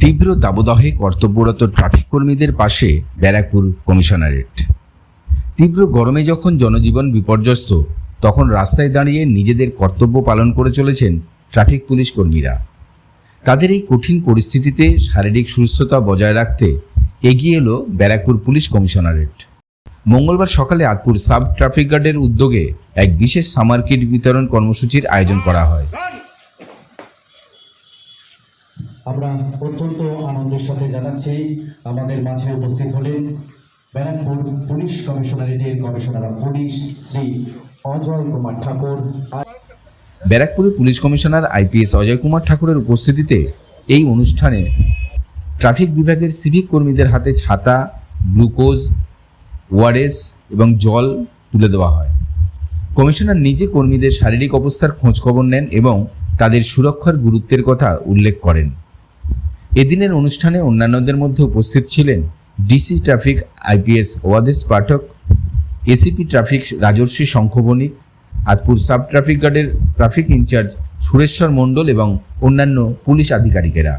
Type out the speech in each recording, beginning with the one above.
তীব্র দাবদাহে কর্তব্যরত ট্রাফিক কর্মীদের পাশে ব্যারাকপুর কমিশনারেট। তীব্র গরমে যখন জনজীবন বিপর্যস্ত, তখন রাস্তায় দাঁড়িয়ে নিজেদের কর্তব্য পালন করে চলেছেন ট্রাফিক পুলিশ কর্মীরা। তাদের এই কঠিন পরিস্থিতিতে শারীরিক সুস্থতা বজায় রাখতে এগিয়ে এলো ব্যারাকপুর পুলিশ কমিশনারেট। মঙ্গলবার সকালে আতপুর সাব ট্রাফিক গার্ডের উদ্যোগে এক বিশেষ সামার কিট বিতরণ কর্মসূচির আয়োজন করা হয়। আমরা অত্যন্ত আনন্দের সাথে জানাচ্ছি, আমাদের মাঝে উপস্থিত হলেন Barrackpore police কমিশনারেটের commissioner of police Shri Ajay Kumar Thakur. ব্যারাকপুরের police commissioner IPS Ajay Kumar ঠাকুরের উপস্থিতিতে এই অনুষ্ঠানে ট্রাফিক বিভাগের সিভিক কর্মীদের হাতে ছাতা, গ্লুকোজ, ওআরএস এবং জল তুলে দেওয়া হয়। কমিশনার নিজে কর্মীদের শারীরিক অবস্থার খোঁজখবর নেন এবং তাদের সুরক্ষার গুরুত্বের কথা উল্লেখ করেন। এদিনের অনুষ্ঠানে অন্যান্যদের মধ্যে উপস্থিত ছিলেন DC traffic, IPS Wadesh Pathak, ACP traffic Rajarshi Shankhabanik Atpur sub traffic গার্ডের ট্রাফিক ইনচার্জ সুরেশ্বর মণ্ডল এবং অন্যান্য পুলিশ আধিকারিকেরা।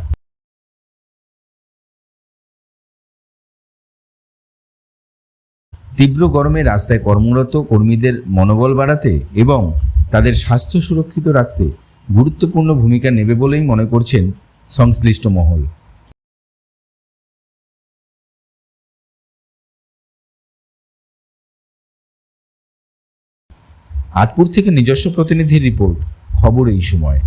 তীব্র গরমে রাস্তায় কর্মরত কর্মীদের মনোবল বাড়াতে এবং তাদের স্বাস্থ্য সুরক্ষিত রাখতে গুরুত্বপূর্ণ ভূমিকা নেবে বলেই মনে করছেন সংশ্লিষ্ট মহল। আতপুর থেকে নিজস্ব প্রতিনিধির রিপোর্ট খবর এই সময়।